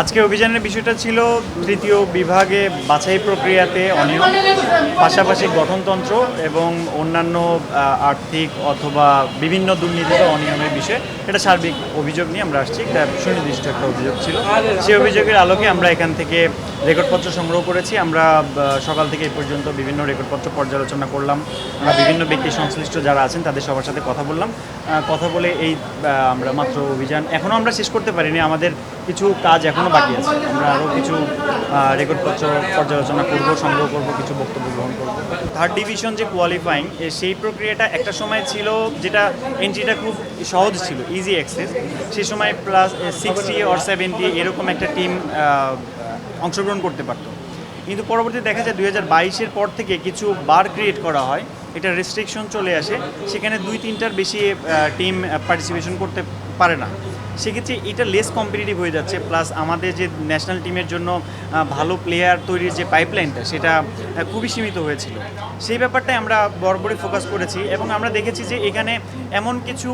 আজকে অভিযানের বিষয়টা ছিল তৃতীয় বিভাগে বাছাই প্রক্রিয়াতে অনিয়ম, পাশাপাশি গঠনতন্ত্র এবং অন্যান্য আর্থিক অথবা বিভিন্ন দুর্নীতিতে অনিয়মের বিষয়ে এটা সার্বিক অভিযোগ নিয়ে আমরা আসছি। একটা সুনির্দিষ্ট একটা অভিযোগ ছিল। সেই অভিযোগের আলোকে আমরা এখান থেকে রেকর্ডপত্র সংগ্রহ করেছি। আমরা সকাল থেকে এই পর্যন্ত বিভিন্ন রেকর্ডপত্র পর্যালোচনা করলাম। আমরা বিভিন্ন ব্যক্তি সংশ্লিষ্ট যারা আছেন, তাদের সবার সাথে কথা বললাম। কথা বলে এই আমরা মাত্র অভিযান এখনও আমরা শেষ করতে পারিনি। আমাদের কিছু কাজ এখনও বাকি আছে। আমরা আরও কিছু রেকর্ডপত্র পর্যালোচনা করব, সংগ্রহ করব, কিছু বক্তব্য গ্রহণ করব। থার্ড ডিভিশন যে কোয়ালিফাইং সেই প্রক্রিয়াটা একটা সময় ছিল যেটা এন্ট্রিটা খুব সহজ ছিল ইজি অ্যাক্সেস সেই সময় প্লাস সিক্সটি অর সেভেন্টি এরকম একটা টিম অংশগ্রহণ করতে পারতো। কিন্তু পরবর্তী দেখা যায় দুই হাজার বাইশের পর থেকে কিছু বার ক্রিয়েট করা হয়। এটা রেস্ট্রিকশন চলে আসে। সেখানে দুই তিনটার বেশি টিম পার্টিসিপেশন করতে পারে না। সেক্ষেত্রে এটা লেস কম্পিটিটিভ হয়ে যাচ্ছে। প্লাস আমাদের যে ন্যাশনাল টিমের জন্য ভালো প্লেয়ার তৈরির যে পাইপলাইনটা সেটা খুবই সীমিত হয়েছিল। সেই ব্যাপারটাই আমরা বরাবরই ফোকাস করেছি এবং আমরা দেখেছি যে এখানে এমন কিছু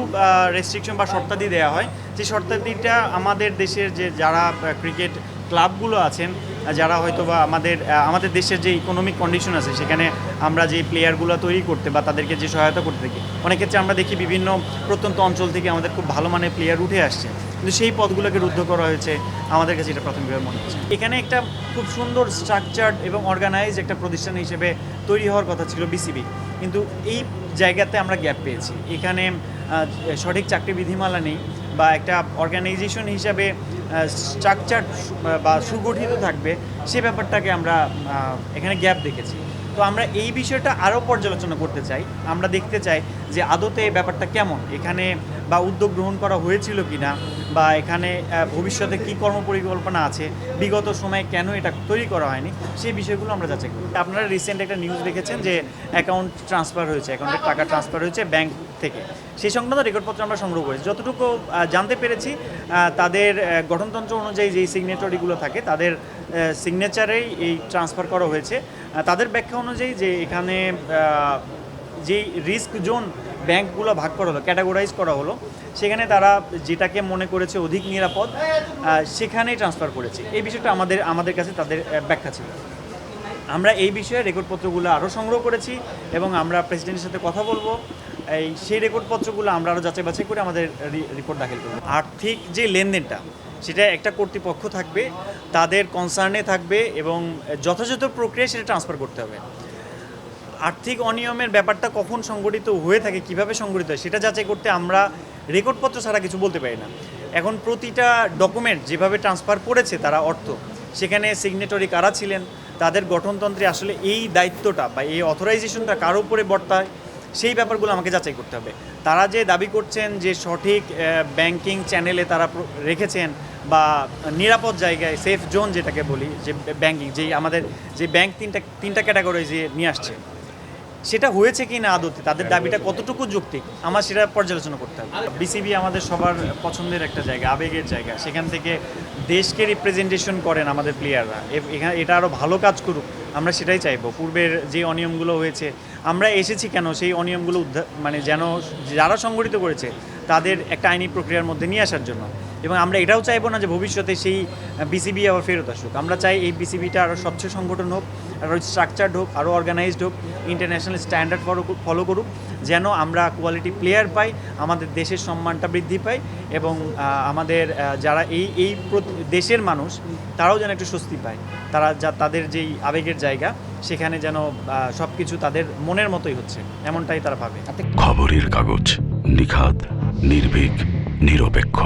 রেস্ট্রিকশন বা শর্তাদি দেওয়া হয়। যে শর্তাদিটা আমাদের দেশের যে যারা ক্রিকেট ক্লাবগুলো আছেন, যারা হয়তো বা আমাদের আমাদের দেশের যে ইকোনমিক কন্ডিশন আছে, সেখানে আমরা যে প্লেয়ারগুলো তৈরি করতে বা তাদেরকে যে সহায়তা করতে থাকি, অনেক ক্ষেত্রে আমরা দেখি বিভিন্ন প্রত্যন্ত অঞ্চল থেকে আমাদের খুব ভালো মানের প্লেয়ার উঠে আসছে। কিন্তু সেই পদগুলোকে রুদ্ধ করা হয়েছে, আমাদের কাছে এটা প্রাথমিকভাবে মনে হচ্ছে। এখানে একটা খুব সুন্দর স্ট্রাকচার্ড এবং অর্গানাইজ একটা প্রতিষ্ঠান হিসেবে তৈরি হওয়ার কথা ছিল বিসিবি কিন্তু এই জায়গাতে আমরা গ্যাপ পেয়েছি। এখানে সঠিক চাকরি বিধিমালা নেই। বা একটা অর্গানাইজেশন হিসাবে স্ট্রাকচার বা সুগঠিত থাকবে সে ব্যাপারটাকে আমরা এখানে গ্যাপ দেখেছি। তো আমরা এই বিষয়টা আরও পর্যালোচনা করতে চাই। আমরা দেখতে চাই যে আদতে ব্যাপারটা কেমন? এখানে বা উদ্যোগ গ্রহণ করা হয়েছিল কি না বা এখানে ভবিষ্যতে কী কর্মপরিকল্পনা আছে? বিগত সময়ে কেন এটা তৈরি করা হয়নি? সেই বিষয়গুলো আমরা যাচাই করি। আপনারা রিসেন্ট একটা নিউজ দেখেছেন যে অ্যাকাউন্ট ট্রান্সফার হয়েছে অ্যাকাউন্টের টাকা ট্রান্সফার হয়েছে ব্যাংক থেকে। সেই সংক্রান্ত রেকর্ডপত্র আমরা সংগ্রহ করেছি। যতটুকু জানতে পেরেছি তাদের গঠনতন্ত্র অনুযায়ী যেই সিগনেটরিগুলো থাকে, তাদের সিগনেচারেই এই ট্রান্সফার করা হয়েছে। তাদের ব্যাখ্যা অনুযায়ী যে এখানে যেই রিস্ক জোন ব্যাংকগুলো ভাগ করা হলো ক্যাটাগরাইজ করা হলো, সেখানে তারা যেটাকে মনে করেছে অধিক নিরাপদ সেখানেই ট্রান্সফার করেছে। এই বিষয়টা আমাদের আমাদের কাছে তাদের ব্যাখ্যা ছিল। আমরা এই বিষয়ে রেকর্ডপত্রগুলো আরও সংগ্রহ করেছি এবং আমরা প্রেসিডেন্টের সাথে কথা বলব। এই সেই রেকর্ডপত্রগুলো আমরা আরও যাচাই বাছাই করে আমাদের রিপোর্ট দাখিল করব। আর্থিক যে লেনদেনটা সেটা একটা কর্তৃপক্ষ থাকবে, তাদের কনসার্নে থাকবে এবং যথাযথ প্রক্রিয়ায় সেটা ট্রান্সফার করতে হবে। আর্থিক অনিয়মের ব্যাপারটা কখন সংগঠিত হয়ে থাকে, কীভাবে সংগঠিত হয়, সেটা যাচাই করতে আমরা রেকর্ডপত্র ছাড়া কিছু বলতে পারি না। এখন প্রতিটা ডকুমেন্ট যেভাবে ট্রান্সফার করেছে তারা অর্থ, সেখানে সিগনেটরি কারা ছিলেন, তাদের গঠনতন্ত্রে আসলে এই দায়িত্বটা বা এই অথরাইজেশনটা কার উপরে বর্তায়, সেই ব্যাপারগুলো আমাকে যাচাই করতে হবে। তারা যে দাবি করছেন যে সঠিক ব্যাংকিং চ্যানেলে তারা রেখেছেন বা নিরাপদ জায়গায় সেফ জোন যেটাকে বলি যে ব্যাংকিং যেই আমাদের যে ব্যাংক তিনটা তিনটা ক্যাটাগরি যে নিয়ে আসছে সেটা হয়েছে কি না আদতে তাদের দাবিটা কতটুকু যৌক্তিক আমার সেটা পর্যালোচনা করতে হবে। বিসিবি আমাদের সবার পছন্দের একটা জায়গা আবেগের জায়গা। সেখান থেকে দেশকে রিপ্রেজেন্টেশন করেন আমাদের প্লেয়াররা এখানে এটা আরও ভালো কাজ করুক আমরা সেটাই চাইব। পূর্বের যে অনিয়মগুলো হয়েছে আমরা এসেছি কেন সেই অনিয়মগুলো উদ্ধার মানে যেন যারা সংগঠিত করেছে তাদের একটা আইনি প্রক্রিয়ার মধ্যে নিয়ে আসার জন্য। এবং আমরা এটাও চাইব না যে ভবিষ্যতে সেই বিসিবি আবার ফেরত আসুক। আমরা চাই এই বিসিবিটা আরও স্বচ্ছ সংগঠন হোক আরও স্ট্রাকচার্ড হোক আরও অর্গানাইজড হোক ইন্টারন্যাশনাল স্ট্যান্ডার্ড ফলো ফলো করুক, যেন আমরা কোয়ালিটি প্লেয়ার পাই, আমাদের দেশের সম্মানটা বৃদ্ধি পাই এবং আমাদের যারা এই এই দেশের মানুষ, তারাও যেন একটু স্বস্তি পায়। তারা যা, তাদের যেই আবেগের জায়গা, সেখানে যেন সব কিছু তাদের মনের মতোই হচ্ছে, এমনটাই তারা ভাবে। খবরের কাগজ, নিখাদ, নির্ভীক, নিরপেক্ষ।